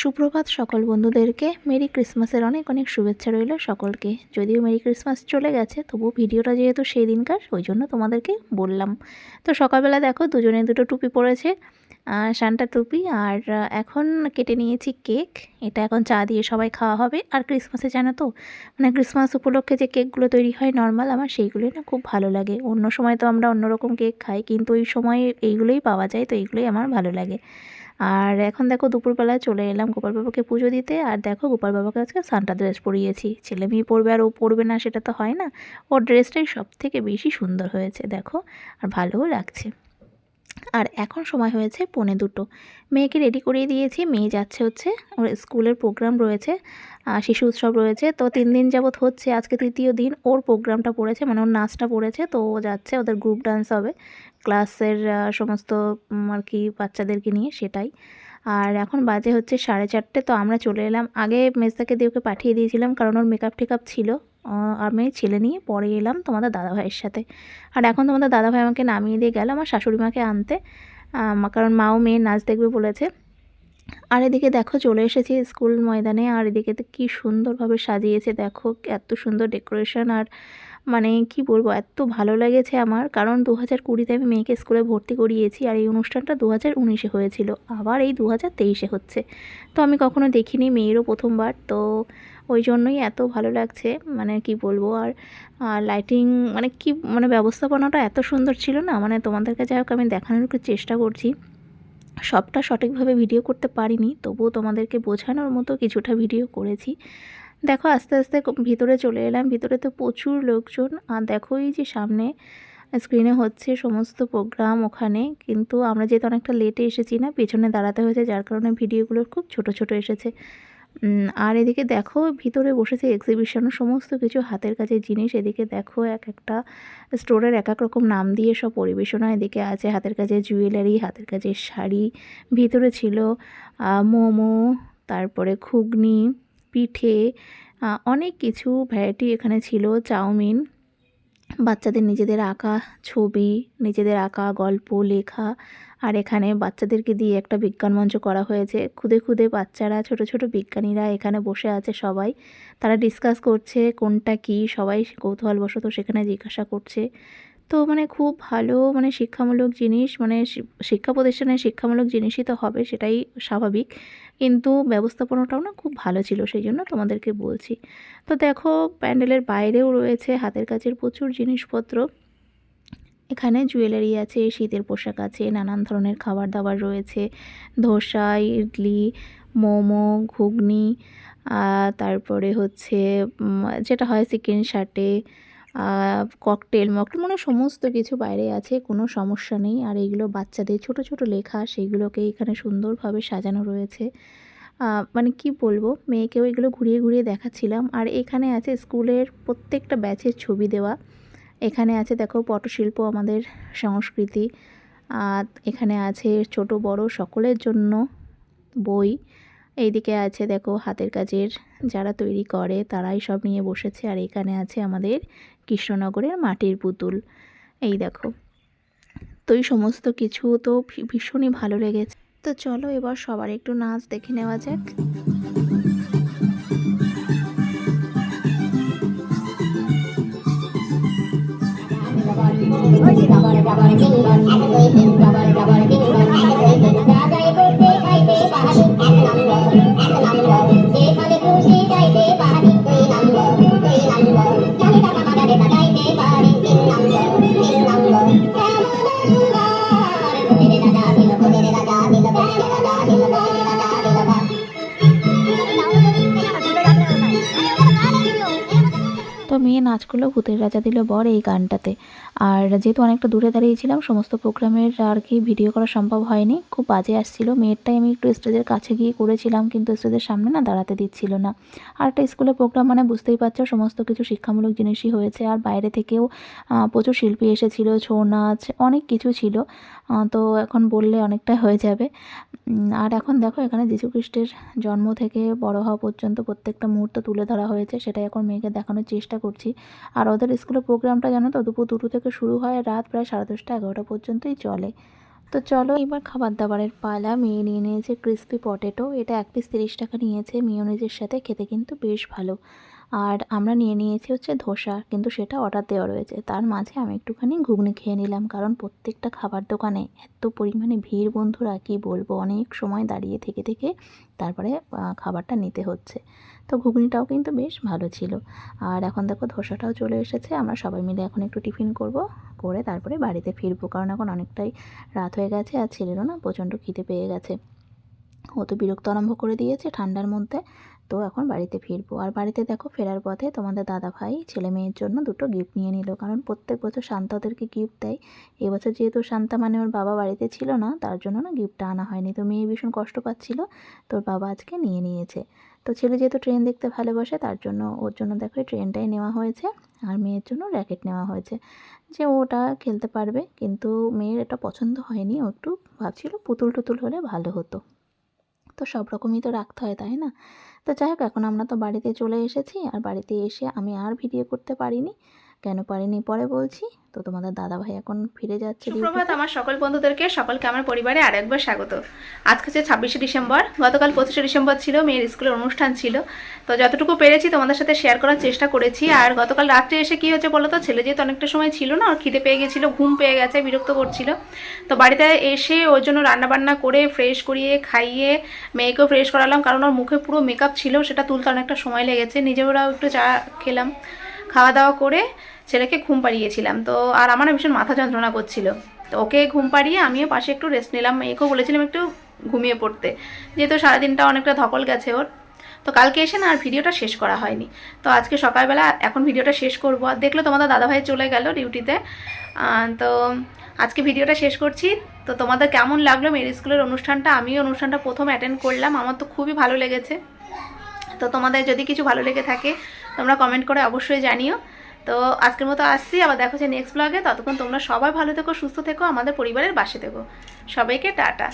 সুপ্রভাত সকল বন্ধুদেরকে, মেরি ক্রিসমাসের অনেক অনেক শুভেচ্ছা রইল সকলকে। যদিও মেরি ক্রিসমাস চলে গেছে তবু ভিডিওটা যেহেতু সেই দিনকার ওই জন্য তোমাদেরকে বললাম। তো সকালবেলা দেখো, দুজনে দুটো টুপি পরেছে সান্টা টুপি আর এখন কেটে নিয়েছি কেক। এটা এখন চা দিয়ে সবাই খাওয়া হবে। আর ক্রিসমাসে জানো তো মানে ক্রিসমাস উপলক্ষে যে কেকগুলো তৈরি হয় নর্মাল, আমার সেইগুলোই না খুব ভালো লাগে। অন্য সময় তো আমরা অন্যরকম কেক খাই, কিন্তু ওই সময় এইগুলোই পাওয়া যায়, তো এইগুলোই আমার ভালো লাগে। আর এখন দেখো দুপুরবেলায় চলে এলাম গোপাল বাবাকে পুজো দিতে। আর দেখো গোপাল বাবাকে আজকে সান্টা ড্রেস পরিয়েছি। ছেলে মেয়ে পরবে আর ও পরবে না, সেটা তো হয় না। ওর ড্রেসটাই সব থেকে বেশি সুন্দর হয়েছে, দেখো। আর ভালোও লাগছে। আর এখন সময় হয়েছে পৌনে দুটো। মেয়েকে রেডি করিয়ে দিয়েছি, মেয়ে যাচ্ছে হচ্ছে, ওর স্কুলের প্রোগ্রাম রয়েছে শিশু উৎসব রয়েছে। তো তিন দিন যাবৎ হচ্ছে, আজকে তৃতীয় দিন, ওর প্রোগ্রামটা পড়েছে মানে ওর নাচটা পড়েছে, তো ও যাচ্ছে, ওদের গ্রুপ ডান্স হবে। ক্লাসের সমস্ত আর কি বাচ্চাদেরকে নিয়ে, সেটাই। আর এখন বাজে হচ্ছে সাড়ে চারটে, তো আমরা চলে এলাম। আগে মেজদাকে দিয়ে ওকে পাঠিয়ে দিয়েছিলাম, কারণ ওর মেকআপ টেকআপ ছিল। আমি ছেলে নিয়ে পরে এলাম তোমাদের দাদাভাইয়ের সাথে। আর এখন তোমাদের দাদাভাই আমাকে নামিয়ে দিয়ে গেল আমার শাশুড়ি মাকে আনতে। কারণ মাও মেয়ে নাচ দেখবে বলেছে। আর এদিকে দেখো চলে এসেছি স্কুল ময়দানে। আর এদিকে তো কী সুন্দরভাবে সাজিয়েছে দেখো, এত সুন্দর ডেকোরেশন। আর মানে কি বলব, এত ভালো লেগেছে আমার। কারণ দু হাজার কুড়িতে আমি মেয়েকে স্কুলে ভর্তি করিয়েছি আর এই অনুষ্ঠানটা দু হাজার উনিশে হয়েছিল। আবার এই দু হাজার তেইশে হচ্ছে। তো আমি কখনো দেখিনি মেয়েরও প্রথমবার। তো ওই জন্যই এত ভালো লাগছে মানে কি বলব? আর লাইটিং মানে কি মানে ব্যবস্থাপনাটা এত সুন্দর ছিল না? মানে তোমাদের কাছে আমি দেখানোর চেষ্টা করছি। সবটা সঠিকভাবে ভিডিও করতে পারিনি, তবুও তোমাদেরকে বোঝানোর মতো কিছুটা ভিডিও করেছি। দেখো, আস্তে আস্তে ভিতরে চলে এলাম। ভিতরে তো প্রচুর লোকজন। আর দেখো, এই যে সামনে স্ক্রিনে হচ্ছে সমস্ত প্রোগ্রাম ওখানে। কিন্তু আমরা যেহেতু অনেকটা লেটে এসেছি না, পেছনে দাঁড়াতে হয়েছে, যার কারণে ভিডিওগুলো খুব ছোট ছোট এসেছে। আর এদিকে দেখো, ভিতরে বসেছে এক্সিবিশন সমস্ত কিছু, হাতের কাছে জিনিস, এদিকে দেখো এক একটা স্টোরের এক এক রকম নাম দিয়ে সব পরিবেশনা এদিকে আছে, হাতের কাছে জুয়েলারি হাতের কাছে শাড়ি, ভিতরে ছিল মোমো, তারপরে ঘুগনি, পিঠে অনেক কিছু ভ্যারাইটি এখানে ছিল, চাউমিন বাচ্চাদের নিজেদের আঁকা ছবি, নিজেদের আঁকা গল্প, লেখা, আর এখানে বাচ্চাদেরকে দিয়ে একটা বিজ্ঞান মঞ্চ করা হয়েছে। খুদে খুদে বাচ্চারা, ছোট ছোট বিজ্ঞানীরা এখানে বসে আছে সবাই। তারা ডিসকাস করছে কোনটা কি, সবাই কৌতূহলবশত সেখানে জিজ্ঞাসা করছে। তো মানে খুব ভালো মানে শিক্ষামূলক জিনিস মানে শিক্ষা প্রতিষ্ঠানে শিক্ষামূলক জিনিসই তো হবে সেটাই স্বাভাবিক। কিন্তু ব্যবস্থাপনাটাও না খুব ভালো ছিল সেই জন্য তোমাদেরকে বলছি। তো দেখো প্যান্ডেলের বাইরেও রয়েছে হাতের কাছের প্রচুর জিনিসপত্র। এখানে জুয়েলারি আছে, শীতের পোশাক আছে, নানান ধরনের খাবার দাবার রয়েছে। ধোসা, ইডলি, মোমো, ঘুগনি তারপরে হচ্ছে যেটা হয় চিকেন শাটে ককটেল মকটেল মানে সমস্ত কিছু বাইরে আছে, কোনো সমস্যা নেই। আর এইগুলো বাচ্চাদের ছোট ছোট লেখা সেইগুলোকে এখানে সুন্দরভাবে সাজানো রয়েছে। মানে কি বলব, মেয়েকেও এগুলো ঘুরিয়ে ঘুরিয়ে দেখাচ্ছিলাম। আর এখানে আছে স্কুলের প্রত্যেকটা ব্যাচের ছবি দেওয়া। এখানে আছে, দেখো, পটশিল্প আমাদের সংস্কৃতি। আর এখানে আছে ছোট, বড় সকলের জন্য বই। এইদিকে আছে, দেখো, হাতের কাজের যারা তৈরি করে, তারাই সব নিয়ে বসেছে। আর এখানে আছে আমাদের কৃষ্ণনগরের মাটির পুতুল এই দেখো তো এই সমস্ত কিছু তো ভীষণই ভালো লেগেছে তো চলো এবার সবার একটু নাচ দেখে নেওয়া যাক তো মেয়ে নাচ করল, ভূতের রাজা দিল বর এই গানটাতে। আর যেহেতু অনেকটা দূরে দাঁড়িয়েছিলাম, সমস্ত প্রোগ্রামের আর কি ভিডিও করা সম্ভব হয়নি। খুব বাজে আসছিল। মেয়েরটাই আমি একটু স্টেজের কাছে গিয়ে করেছিলাম, কিন্তু স্টেজের সামনে না দাঁড়াতে দিচ্ছিল না। আর একটা স্কুলের প্রোগ্রাম মানে বুঝতেই পারছ, সমস্ত কিছু শিক্ষামূলক জিনিসই হয়েছে। আর বাইরে থেকেও প্রচুর শিল্পী এসেছিল, ছৌ নাচ, অনেক কিছু ছিল। তো এখন বললে অনেকটা হয়ে যাবে। আর এখন দেখো এখানে যীশু খ্রিস্টের জন্ম থেকে বড় হওয়া পর্যন্ত প্রত্যেকটা মুহূর্ত তুলে ধরা হয়েছে, সেটাই এখন মেয়েকে দেখানোর চেষ্টা করছি। আর ওদের স্কুলের প্রোগ্রামটা জানো তো, দুপুর দুটো থেকে শুরু হয়, রাত প্রায় সাড়ে দশটা এগারোটা পর্যন্তই চলে। তো চলো এবার খাবার দাবারের পালা, মেয়ে নিয়ে নিয়েছে ক্রিস্পি পটেটো এটা এক পিস তিরিশ টাকা নিয়েছে মিওনিজের সাথে খেতে কিন্তু বেশ ভালো। আর আমরা নিয়ে নিয়েছি হচ্ছে ধোসা, কিন্তু সেটা অর্ডার দেওয়া রয়েছে। তার মাঝে আমি একটুখানি ঘুগনি খেয়ে নিলাম, কারণ প্রত্যেকটা খাবার দোকানে এত পরিমাণে ভিড় বন্ধুরা, কি বলব, অনেক সময় দাঁড়িয়ে থেকে থেকে তারপরে খাবারটা নিতে হচ্ছে। তো ঘুগনিটাও কিন্তু বেশ ভালো ছিল। আর এখন দেখো ধোসাটাও চলে এসেছে, আমরা সবাই মিলে এখন একটু টিফিন করব, করে তারপরে বাড়িতে ফিরবো, কারণ এখন অনেকটাই রাত হয়ে গেছে আর ছেলেরও না প্রচণ্ড খিদে পেয়ে গেছে। ও তো বিরক্ত আরম্ভ করে দিয়েছে ঠান্ডার মধ্যে তো এখন বাড়িতে ফিরবো। আর বাড়িতে দেখো ফেরার পথে তোমাদের দাদা ভাই ছেলে মেয়ের জন্য দুটো গিফট নিয়ে নিল। কারণ প্রত্যেক বছর শান্তা ওদেরকে গিফট দেয়। এবছর যেহেতু শান্তা মানে ওর বাবা বাড়িতে ছিল না, তার জন্য না গিফটটা আনা হয়নি। তো মেয়ে ভীষণ কষ্ট পাচ্ছিল, তোর বাবা আজকে নিয়ে নিয়েছে। তো ছেলে যেহেতু ট্রেন দেখতে ভালোবাসে, তার জন্য ওর জন্য দেখো এই ট্রেনটাই নেওয়া হয়েছে। আর মেয়ের জন্য র্যাকেট নেওয়া হয়েছে। যে ওটা খেলতে পারবে, কিন্তু মেয়ের এটা পছন্দ হয়নি। ও একটু ভাবছিল পুতুল টুতুল হলে ভালো হতো। তো সব রকমই তো রাখতে হয়, তাই না? তো যাই হোক, এখন আমরা তো বাড়িতে চলে এসেছি, আর বাড়িতে এসে আমি আর ভিডিও করতে পারিনি। কেন পারিনি? পরে বলছি। তো তোমাদের দাদা ভাই এখন ফিরে যাচ্ছে সুপ্রভাত আমার সকল বন্ধুদেরকে সকলকে আমার পরিবারে আর একবার স্বাগত। আজকে হচ্ছে ছাব্বিশে ডিসেম্বর। গতকাল পঁচিশে ডিসেম্বর ছিল মেয়ের স্কুলের অনুষ্ঠান ছিল। তো যতটুকু পেরেছি তোমাদের সাথে শেয়ার করার চেষ্টা করেছি। আর গতকাল রাত্রে এসে কি হয়েছে বলো তো? ছেলে যেহেতু অনেকটা সময় ছিল না ওর খিদে পেয়ে গেছিল ঘুম পেয়ে গেছে বিরক্ত করছিল। তো বাড়িতে এসে ওর জন্য রান্নাবান্না করে ফ্রেশ করিয়ে খাইয়ে মেয়েকেও ফ্রেশ করালাম। কারণ ওর মুখে পুরো মেকআপ ছিল সেটা তুলতে অনেকটা সময় লেগেছে। নিজেরাও একটু চা খেলাম। খাওয়া দাওয়া করে ছেলেকে ঘুম পাড়িয়েছিলাম। তো আর আমার ভীষণ মাথা যন্ত্রণা করছিল। তো ওকে ঘুম পাড়িয়ে আমিও পাশে একটু রেস্ট নিলাম। মেয়েকেও বলেছিলাম একটু ঘুমিয়ে পড়তে। যেহেতু সারাদিনটা অনেকটা ধকল গেছে ওর। তো কালকে এসে না আর ভিডিওটা শেষ করা হয়নি। তো আজকে সকালবেলা এখন ভিডিওটা শেষ করব। আর দেখল তোমাদের দাদাভাই চলে গেল ডিউটিতে তো আজকে ভিডিওটা শেষ করছি। তো তোমাদের কেমন লাগল? মেয়ের স্কুলের অনুষ্ঠানটা? আমিও অনুষ্ঠানটা প্রথম অ্যাটেন্ড করলাম। আমার তো খুবই ভালো লেগেছে। তো তোমাদের যদি কিছু ভালো লেগে থাকে, তোমরা কমেন্ট করে অবশ্যই জানিও। তো আজকের মতো আসছি, আবার দেখো যে নেক্সট ব্লগে ততক্ষণ তোমরা সবাই ভালো থেকো, সুস্থ থেকো, আমাদের পরিবারের বাসে থেকো। সবাইকে টাটা।